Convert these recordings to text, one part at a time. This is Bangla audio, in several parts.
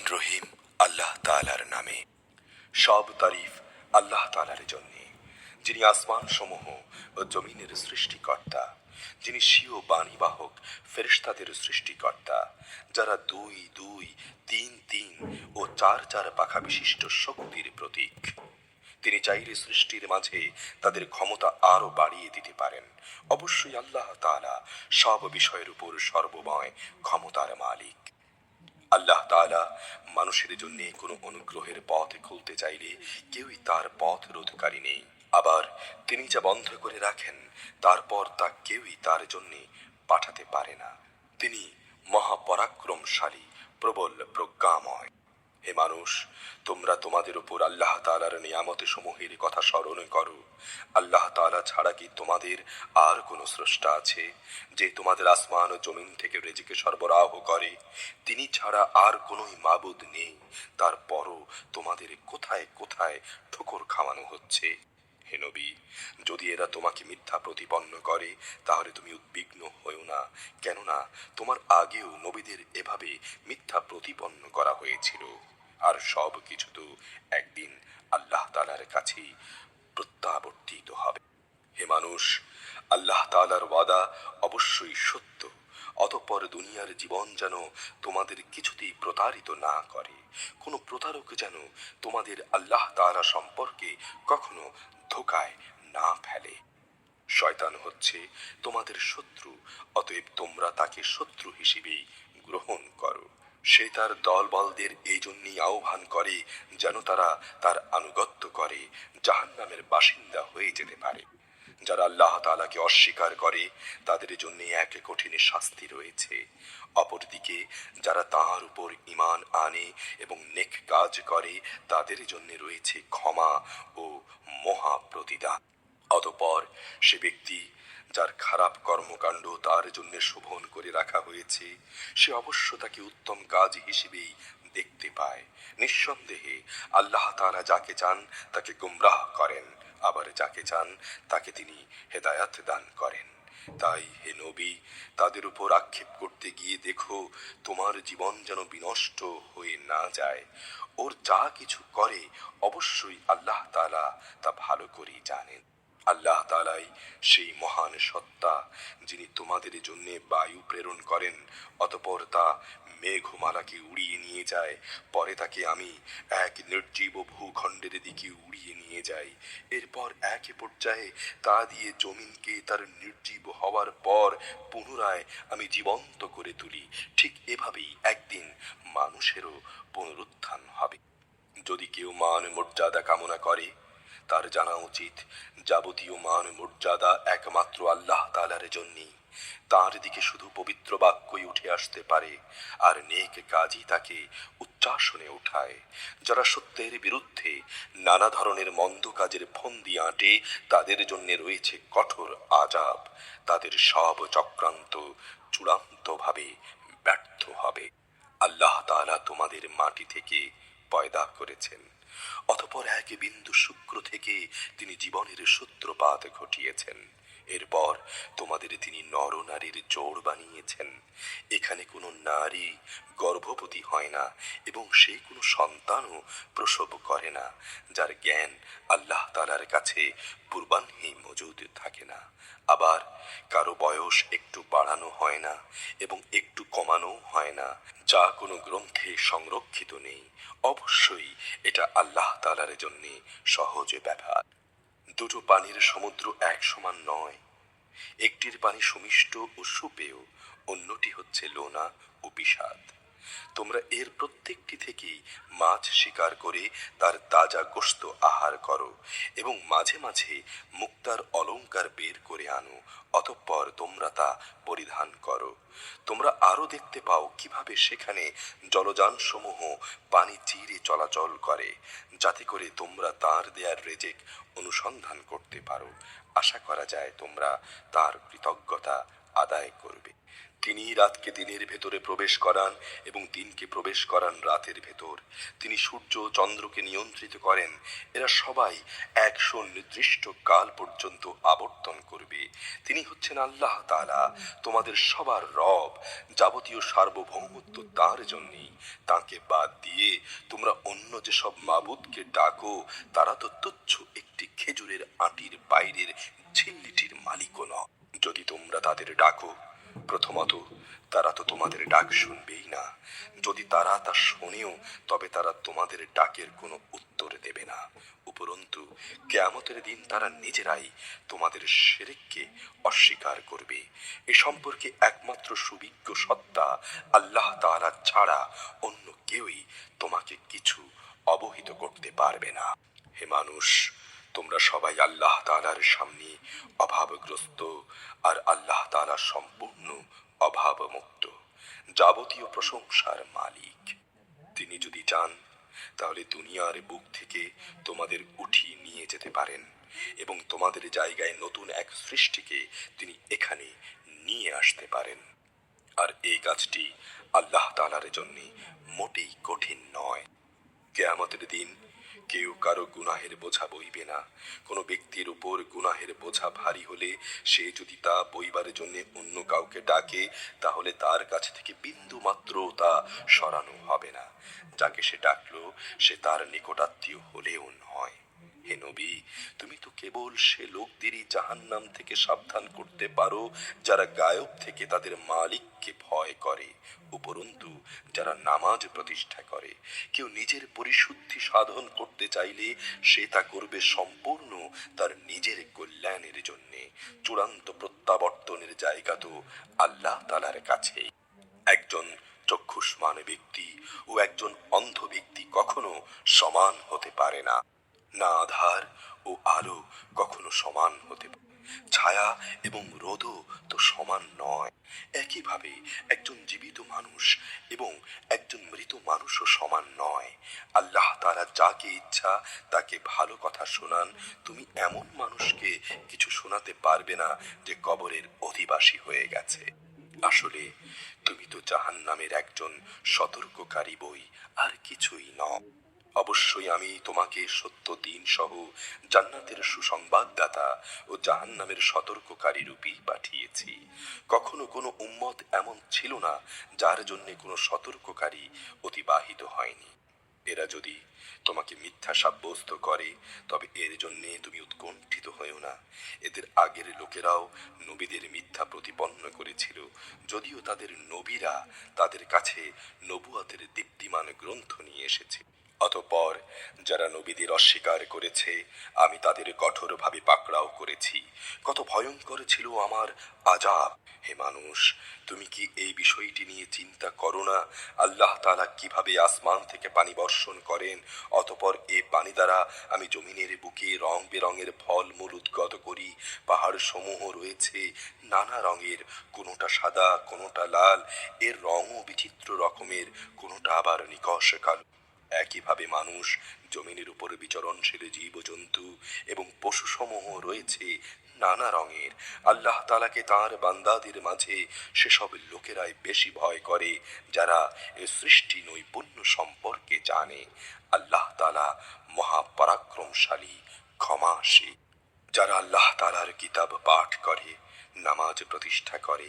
রহমান রহিম আল্লাহ তাআলার নামে। সব তারিফ আল্লাহ তাআলার জন্য। যিনি আসমান সমূহ ও জমিনের সৃষ্টিকর্তা, যিনি স্বীয় বাণীবাহক ফেরেশতাদের সৃষ্টিকর্তা, যারা দুই দুই, তিন তিন ও চার চার পাখা বিশিষ্ট শক্তির প্রতীক। তিনি চাইলে সৃষ্টির মাঝে তাদের ক্ষমতা আরও বাড়িয়ে দিতে পারেন। অবশ্যই আল্লাহ তাআলা সব বিষয়ের উপর সর্বময় ক্ষমতার মালিক। আল্লাহ তালা মানুষের জন্য কোনো অনুগ্রহের পথ খুলতে চাইলে কেউই তার পথ রোধকারী নেই। আবার তিনি যা বন্ধ করে রাখেন, তারপর তা কেউই তার জন্য পাঠাতে পারে না। তিনি মহাপরাক্রমশালী, প্রবল, প্রজ্ঞাময়। হে মানুষ, তোমরা তোমাদের উপর আল্লাহ তাআলার নিয়ামত সমূহের কথা স্মরণ করো। আল্লাহ তাআলা ছাড়া কি তোমাদের আর কোনো স্রষ্টা আছে, যে তোমাদের আসমান ও জমিন থেকে রেজিকে সরবরাহ করে? তিনি ছাড়া আর কোনোই মাবুদ নেই। তারপরও তোমাদের কোথায় কোথায় ঠোকর খাওয়ানো হচ্ছে? হে নবী, যদি এরা তোমাকে মিথ্যা প্রতিপন্ন করে, তাহলে তুমি উদ্বিগ্ন হয়েও না। কেননা তোমার আগেও নবীদের এভাবে মিথ্যা প্রতিপন্ন করা হয়েছিল। আর সব কিছু তো একদিন আল্লাহ তালার কাছেই প্রত্যাবর্তিত হবে। হে মানুষ, আল্লাহ তালার ওয়াদা অবশ্যই সত্য। অতঃপর দুনিয়ার জীবন যেন তোমাদের কিছুতেই প্রতারিত না করে, কোনো প্রতারক যেন তোমাদের আল্লাহ তাআলা সম্পর্কে কখনো ধোকায় না ফেলে। শয়তান হচ্ছে তোমাদের শত্রু, অতএব তোমরা তাকে শত্রু হিসেবেই গ্রহণ করো। সে তার দলবলদের এই জন্যই আহ্বান করে যেন তারা তার আনুগত্য করে, জাহান্নামের বাসিন্দা হয়ে যেতে পারে। যারা আল্লাহ তাআলাকে অস্বীকার করে, তাদের জন্য এক কঠিন শাস্তি রয়েছে। অপরদিকে, যারা তাহার উপর ঈমান আনে এবং নেক কাজ করে, তাদের জন্য রয়েছে ক্ষমা ও মহা প্রতিদান অতপর সে ব্যক্তি যার খারাপ কর্মকাণ্ড তার জন্য শোভন করে রাখা হয়েছে, সে অবশ্য তাকে উত্তম কাজ হিসেবেই দেখতে পায়। নিঃসন্দেহে আল্লাহ তাআলা যাকে চান তাকে গুমরাহ করেন, আবার যাকে চান তাকে তিনি হেদায়াত দান করেন। তাই হে নবী, তাদের উপর আক্ষেপ করতে গিয়ে দেখো, তোমার জীবন যেন বিনষ্ট হয়ে না যায়। ওর যা কিছু করে, অবশ্যই আল্লাহ তাআলা তা ভালো করেই জানেন। আল্লাহ তালাই সেই মহান সত্তা যিনি তোমাদের জন্য বায়ু প্রেরণ করেন, অতপর তা মেঘমালাকে উড়িয়ে নিয়ে যায়, পরে তাকে আমি এক নির্জীব ভূখণ্ডের দিকে উড়িয়ে নিয়ে যাই। এরপর এক পর্যায়ে তা দিয়ে জমিনকে তার নির্জীব হওয়ার পর পুনরায় আমি জীবন্ত করে তুলি। ঠিক এভাবেই একদিন মানুষেরও পুনরুত্থান হবে। যদি কেউ মান মর্যাদা কামনা করে তার জানা উচিত, যাবতীয় মান মর্যাদা একমাত্র আল্লাহ তালার জন্যই। তার দিকে শুধু পবিত্র বাক্যই উঠে আসতে পারে, আর নেক কাজই তাকে উচ্চাসনে উঠায় যারা সত্যের বিরুদ্ধে নানা ধরনের মন্দ কাজের ফন্দি আঁটে, তাদের জন্য রয়েছে কঠোর আজাব তাদের সব চক্রান্ত চূড়ান্তভাবে ব্যর্থ হবে। আল্লাহ তাআলা তোমাদের মাটি থেকে পয়দা করেছেন। অতপর এক বিন্দু শুক্র থেকে তিনি জীবনের সূত্রপাত ঘটিয়েছেন। এরপর তোমাদের তিনি নরনারীর জোড় বানিয়েছেন। এখানে কোনো নারী গর্ভবতী হয় না এবং সে কোনো সন্তানও প্রসব করে না, যার জ্ঞান আল্লাহ তালার কাছে পূর্বাহ্নেই মজুদ থাকে না। আবার কারও বয়স একটু বাড়ানো হয় না এবং একটু কমানো হয় না। যা কোনো গ্রন্থে সংরক্ষিত নেই। অবশ্যই এটা আল্লাহ তালার জন্য সহজ ব্যাপার। দুটো পানির সমুদ্র এক সমান নয়। একটির পানি সুমিষ্ট ও সুপেয়, অন্যটি হচ্ছে লোনা ও বিষাদ। তোমরা এর প্রত্যেকটি থেকেই মাছ শিকার করে তার তাজা গোস্ত আহার করো এবং মাঝে মাঝে মুক্তার অলংকার বের করে আনো, অতঃপর তোমরা তা পরিধান করো। তোমরা আরও দেখতে পাও কীভাবে সেখানে জলযান সমূহ পানি চিরে চলাচল করে, যাতে করে তোমরা তার দেয়ার রেজেক অনুসন্ধান করতে পারো। আশা করা যায় তোমরা তার কৃতজ্ঞতা আদায় করবে। তিনি রাতকে দিনের ভেতরে প্রবেশ করান এবং দিনকে প্রবেশ করান রাতের ভেতর। তিনি সূর্য চন্দ্রকে নিয়ন্ত্রিত করেন। এরা সবাই একশো নির্দিষ্ট কাল পর্যন্ত আবর্তন করবে। তিনি হচ্ছেন আল্লাহ তাআলা, তোমাদের সবার রব। যাবতীয় সার্বভৌমত্ব তার জন্যই। তাকে বাদ দিয়ে তোমরা অন্য যেসব মাবুদকে ডাকো, তারা তো তুচ্ছ একটি খেজুরের আটির বাইরের ঝিল্লিটির মালিকও ন যদি তোমরা তাদের ডাকো প্রথমত, তারা তো তোমাদের ডাক শুনবেই না। যদি তারা তা শোনেও, তবে তারা তোমাদের ডাকের কোনো উত্তর দেবে না। উপরন্তু, কেয়ামতের দিন তারা নিজেরাই তোমাদের সেরেককে অস্বীকার করবে। এ সম্পর্কে একমাত্র সুবিজ্ঞ সত্তা আল্লাহ তাআলা ছাড়া অন্য কেউই তোমাকে কিছু অবহিত করতে পারবে না। হে মানুষ তোমরা সবাই আল্লাহ তাআলার সামনে অভাবগ্রস্ত আর আল্লাহ তাআলা সম্পূর্ণ অভাবমুক্ত, যাবতীয় প্রশংসার মালিক। তিনি যদি চান, তাহলে দুনিয়ার বুক থেকে তোমাদের উঠিয়ে নিয়ে যেতে পারেন এবং তোমাদের জায়গায় নতুন এক সৃষ্টিকে তিনি এখানে নিয়ে আসতে পারেন। আর এই কাজটি আল্লাহ তাআলার জন্য মোটেই কঠিন নয়। কেয়ামতের দিন কেউ কারও গুনাহের বোঝা বইবে না। কোনো ব্যক্তির উপর গুনাহের বোঝা ভারী হলে সে যদি তা বইবার জন্য অন্য কাউকে ডাকে, তাহলে তার কাছ থেকে বিন্দু মাত্র তা সরানো হবে না। যাকে সে ডাকলো, সে তার নিকটাত্মীয় হলেও নয়। হে নবী, তুমি তো কেবল সে লোকদেরই জাহান্নাম থেকে সাবধান করতে পারো, যারা গায়ব থেকে তাদের মালিককে ভয় করে। উপরন্তু, যারা নামাজ প্রতিষ্ঠা করে, কেউ নিজের পরিশুদ্ধি সাধন করতে চাইলে সে তা করবে সম্পূর্ণ তার নিজের কল্যাণের জন্যে। চূড়ান্ত প্রত্যাবর্তনের জায়গা তো আল্লাহ তালার কাছেই। একজন চক্ষুষ্মান ব্যক্তি ও একজন অন্ধ ব্যক্তি কখনো সমান হতে পারে না। না আধার ও আলো কখনো সমান হতে পারে। ছায়া এবং রোদও তো সমান নয়। একইভাবে একজন জীবিত মানুষ এবং একজন মৃত মানুষও সমান নয়। আল্লাহ তারা যাকে ইচ্ছা তাকে ভালো কথা শোনান। তুমি এমন মানুষকে কিছু শোনাতে পারবে না যে কবরের অধিবাসী হয়ে গেছে। আসলে তুমি তো জাহান নামের একজন সতর্ককারী বই, আর কিছুই ন অবশ্যই আমি তোমাকে সত্য দিন সহ জান্নাতের সুসংবাদদাতা ও জাহান্নামের সতর্ককারী রূপেই পাঠিয়েছি। কখনো কোনো উম্মত এমন ছিল না যার জন্য কোনো সতর্ককারী অতিবাহিত হয়নি। এরা যদি তোমাকে মিথ্যা সাব্যস্ত করে, তবে এর জন্য তুমি উৎকণ্ঠিত হয়েও না। এদের আগের লোকেরাও নবীদের মিথ্যা প্রতিপন্ন করেছিল। যদিও তাদের নবীরা তাদের কাছে নবুয়াতের দীপ্তিমান গ্রন্থ নিয়ে এসেছে। অতঃপর যারা নবীদের অস্বীকার করেছে, আমি তাদের কঠোরভাবে পাকড়াও করেছি। কত ভয়ঙ্কর ছিল আমার আজাব হে মানুষ, তুমি কি এই বিষয়টি নিয়ে চিন্তা করো না? আল্লাহ তালা কীভাবে আসমান থেকে পানি বর্ষণ করেন? অতপর এ পানি দ্বারা আমি জমিনের বুকে রং বেরঙের ফল মূল উদ্গত করি। পাহাড় সমূহ রয়েছে নানা রঙের, কোনোটা সাদা, কোনোটা লাল। এর রঙও বিচিত্র রকমের, কোনোটা আবার নিকষ কালো। একইভাবে মানুষ জমিনের উপর বিচরণশীল জীবজন্তু এবং পশুসমূহ রয়েছে নানা রঙের। আল্লাহ তালাকে তার বান্দাদের মাঝে সেসব লোকেরাই বেশি ভয় করে, যারা এ সৃষ্টি নৈপুণ্য সম্পর্কে জানে। আল্লাহ তালা মহাপরাক্রমশালী, ক্ষমাশীল। যারা আল্লাহ তালার কিতাব পাঠ করে, নামাজ প্রতিষ্ঠা করে,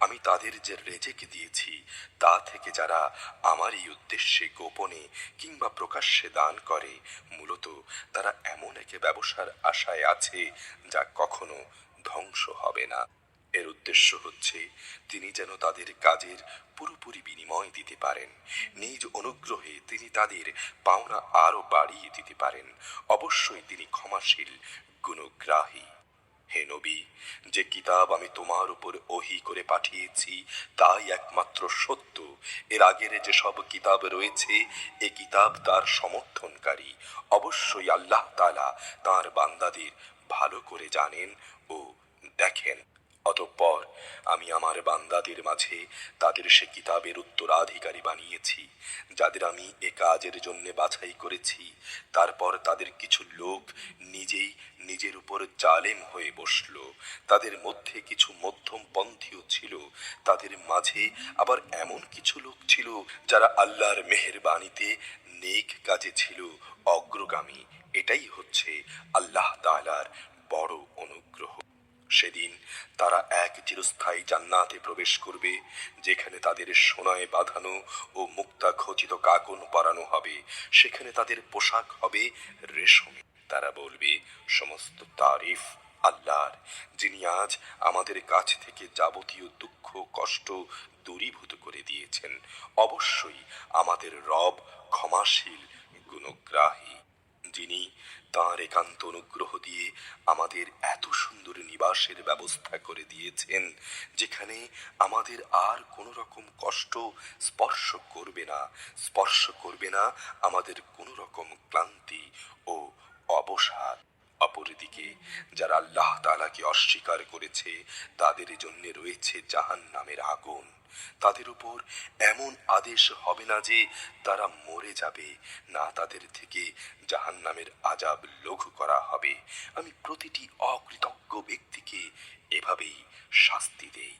আমি তাদের যে রেজেক দিয়েছি, তা থেকে যারা আমারই উদ্দেশ্যে গোপনে কিংবা প্রকাশ্যে দান করে, মূলত তারা এমন একে ব্যবসার আশায় আছে যা কখনো ধ্বংস হবে না। এর উদ্দেশ্য হচ্ছে, তিনি যেন তাদের কাজের পুরোপুরি বিনিময় দিতে পারেন। নিজ অনুগ্রহে তিনি তাদের পাওনা আরও বাড়িয়ে দিতে পারেন। অবশ্যই তিনি ক্ষমাশীল গুণগ্রাহী। হে নবী, যে কিতাব আমি তোমার উপর ওহি করে পাঠিয়েছি, তাই একমাত্র সত্য। এর আগের যে সব কিতাব রয়েছে, এ কিতাব তার সমর্থনকারী। অবশ্যই আল্লাহ তালা তার বান্দাদের ভালো করে জানেন ও দেখেন। অতঃপর আমি আমার বান্দাদের মাঝে তাদের সে কিতাবের উত্তরাধিকারী বানিয়েছি, যাদের আমি এ কাজের জন্য বাছাই করেছি। তারপর তাদের কিছু লোক জালেম হয়ে বসল। তাদের মধ্যে কিছু মধ্যম পন্থীও ছিল। তাদের মাঝে আবার এমন কিছু লোক ছিল যারা আল্লাহর মেহেরবাণীতে নেক কাজে ছিল, অগ্রগামী। এটাই হচ্ছে আল্লাহ তাআলার বড় অনুগ্রহ। সেদিন তারা এক চিরস্থায়ী জান্নাতে প্রবেশ করবে, যেখানে তাদের সোনায় বাঁধানো ও মুক্তা খচিত কাকন পরানো হবে। সেখানে তাদের পোশাক হবে রেশমে। তারা বলবে, সমস্ত তারিফ আল্লাহর। যিনি আজ আমাদের কাছ থেকে যাবতীয় দুঃখ, কষ্ট দূরীভূত করে দিয়েছেন, অবশ্যই আমাদের রব ক্ষমাশীল, গুণগ্রাহী। যিনি তাঁর একান্ত অনুগ্রহ দিয়ে আমাদের এত সুন্দর নিবাসের ব্যবস্থা করে দিয়েছেন, যেখানে আমাদের আর কোনো রকম কষ্ট স্পর্শ করবে না, স্পর্শ করবে না আমাদের কোনো রকম তাআলাকে অস্বীকার করেছে। তাদের জন্য রয়েছে জাহান নামের আগুন। তাদের উপর এমন আদেশ হবে না যে তারা মরে যাবে। না তাদের থেকে জাহান নামের আজাব লঘু করা হবে। আমি প্রতিটি অকৃতজ্ঞ ব্যক্তিকে এভাবেই শাস্তি দেই।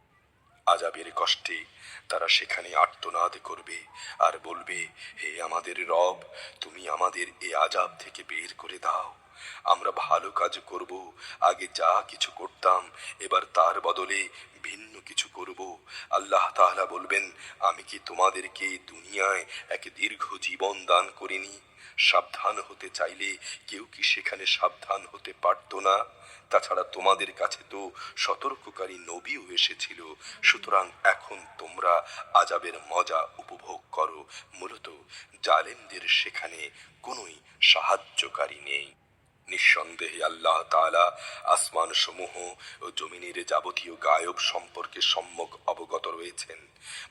আজাবের কষ্টে তারা সেখানে আর্তনাদ করবে আর বলবে, হে আমাদের রব, তুমি আমাদের এ আজাব থেকে বের করে দাও। আমরা ভালো কাজ করব, আগে যা কিছু করতাম, এবার তার বদলে ভিন্ন কিছু করব। আল্লাহ তাআলা বলবেন, আমি কি তোমাদেরকে দুনিয়ায় এক দীর্ঘ জীবন দান করিনি? সাবধান হতে চাইলে কেউ কি সেখানে সাবধান হতে পারতো না? তাছাড়া তোমাদের কাছে তো সতর্ককারী নবীও এসেছিল। সুতরাং এখন তোমরা আজাবের মজা উপভোগ করো। মূলত জালেমদের সেখানে কোনোই সাহায্যকারী নেই। নিঃসন্দেহে আল্লাহ তাআলা আসমান সমূহ ও জমিনের যাবতীয় গায়ব সম্পর্কে সম্যক অবগত রয়েছেন।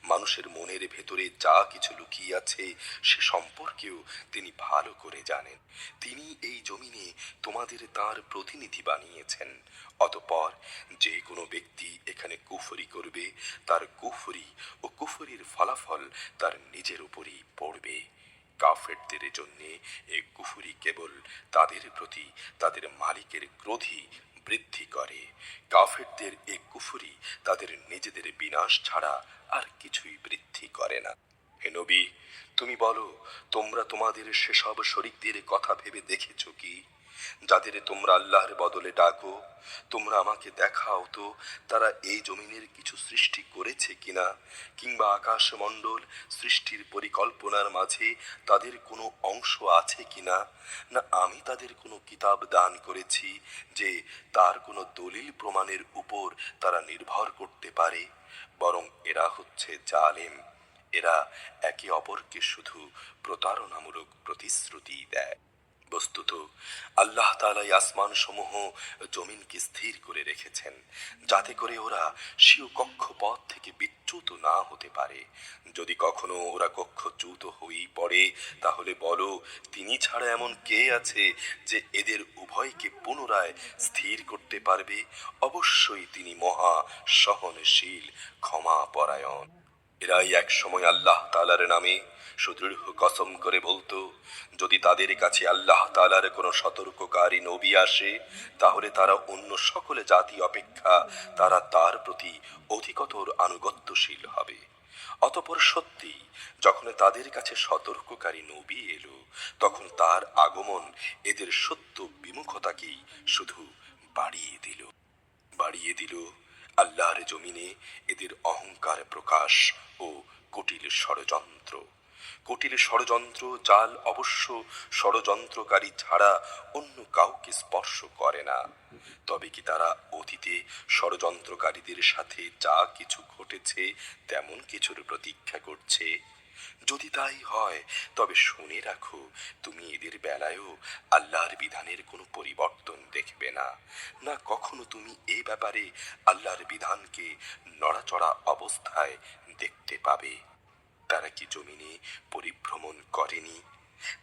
মানুষের মনের ভেতরে যা কিছু লুকিয়ে আছে, সে সম্পর্কেও তিনি ভালো করে জানেন। তিনি এই জমিনে তোমাদের তার প্রতিনিধি বানিয়েছেন। অতপর যে কোনো ব্যক্তি এখানে কুফরি করবে, তার কুফরি ও কুফরির ফলাফল তার নিজের উপরই পড়বে। কাফেরদের জন্যে এ কুফুরি কেবল তাদের প্রতি, তাদের মালিকের ক্রোধই বৃদ্ধি করে। কাফেরদের এ কুফুরি তাদের নিজেদের বিনাশ ছাড়া আর কিছুই বৃদ্ধি করে না। হে নবী, তুমি বলো, তোমরা তোমাদের সেসব শরিকদের কথা ভেবে দেখেছ কি? যাদের তোমরা আল্লাহর বদলে ডাকো, তোমরা আমাকে দেখাও তো তারা এই জমিনের কিছু সৃষ্টি করেছে কিনা, কিংবা আকাশমণ্ডল সৃষ্টির পরিকল্পনার মাঝে তাদের কোনো অংশ আছে কিনা? না, আমি তাদের কোনো কিতাব দান করেছি যে তার কোনো দলিল প্রমাণের উপর তারা নির্ভর করতে পারে, বরং এরা হচ্ছে জালেম। এরা একে অপরকে শুধু প্রতারণামূলক প্রতিশ্রুতি দেয়। বস্তুত। আল্লাহ তালাই আসমান সমূহ জমিনকে স্থির করে রেখেছেন, যাতে করে ওরা স্বীয় কক্ষপথ থেকে বিচ্যুত না হতে পারে। যদি কখনো ওরা কক্ষচ্যুত হয়েই পড়ে, তাহলে বলো, তিনি ছাড়া এমন কে আছে যে এদের উভয়কে পুনরায় স্থির করতে পারবে? অবশ্যই তিনি মহা সহনশীল ক্ষমা পরায়ণ এরাই এক সময় আল্লাহ তালার নামে সুদৃঢ় কসম করে বলতো, যদি তাদের কাছে আল্লাহ তালার কোনো সতর্ককারী নবী আসে, তাহলে তারা অন্য সকলে জাতি অপেক্ষা তারা তার প্রতি অধিকতর আনুগত্যশীল হবে। অতপর সত্যি, যখন তাদের কাছে সতর্ককারী নবী এলো, তখন তার আগমন এদের সত্য বিমুখতাকেই শুধু বাড়িয়ে দিল। বাড়িয়ে দিল আল্লাহর জমিনে এদের অহংকার প্রকাশ ও কুটিল ষড়যন্ত্র। কুটিল ষড়যন্ত্র, জাল অবশ্য ষড়যন্ত্রকারী ছাড়া অন্য কাউকে স্পর্শ করে না। তবে কি তারা অতীতে ষড়যন্ত্রকারীদের সাথে যা কিছু ঘটেছে, তেমন কিছুর প্রতীক্ষা করছে? যদি তাই হয়, তবে শুনে রাখো, তুমি এদের বেলায়ও আল্লাহর বিধানের কোনো পরিবর্তন দেখবে না। না কখনো তুমি এ ব্যাপারে আল্লাহর বিধানকে নড়াচড়া অবস্থায় দেখতে পাবে। তারা কি জমিনে পরিভ্রমণ করেনি?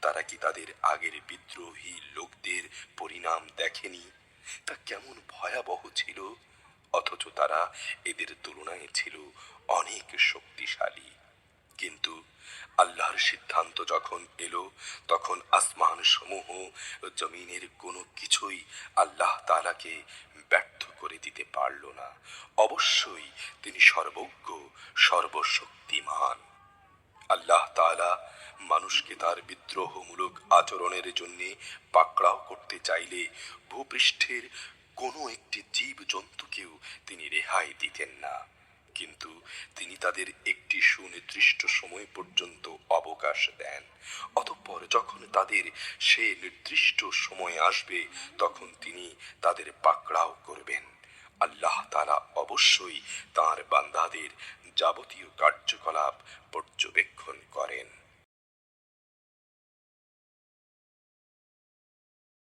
তারা কি তাদের আগের বিদ্রোহী লোকদের পরিণাম দেখেনি? তা কেমন ভয়াবহ ছিল! অথচ তারা এদের তুলনায় ছিল অনেক শক্তিশালী। কিন্তু আল্লাহর সিদ্ধান্ত যখন এলো, তখন আসমান সমূহ জমিনের কোনো কিছুই আল্লাহ তালাকে ব্যর্থ করে দিতে পারল না। অবশ্যই তিনি সর্বজ্ঞ, সর্বশক্তিমান। আল্লাহ তাআলা মানুষকে তার বিদ্রোহমূলক আচরণের জন্য পাকড়াও করতে চাইলে ভূপৃষ্ঠের কোনো একটি জীব জন্তুকেও তিনি রেহাই দিতেন না। কিন্তু তিনি তাদের একটি সুনির্দিষ্ট সময় পর্যন্ত অবকাশ দেন। অতঃপর যখন তাদের সে নির্দিষ্ট সময় আসবে, তখন তিনি তাদের পাকড়াও করবেন। আল্লাহ তারা অবশ্যই তার বান্দাদের যাবতীয় কার্যকলাপ পর্যবেক্ষণ করেন।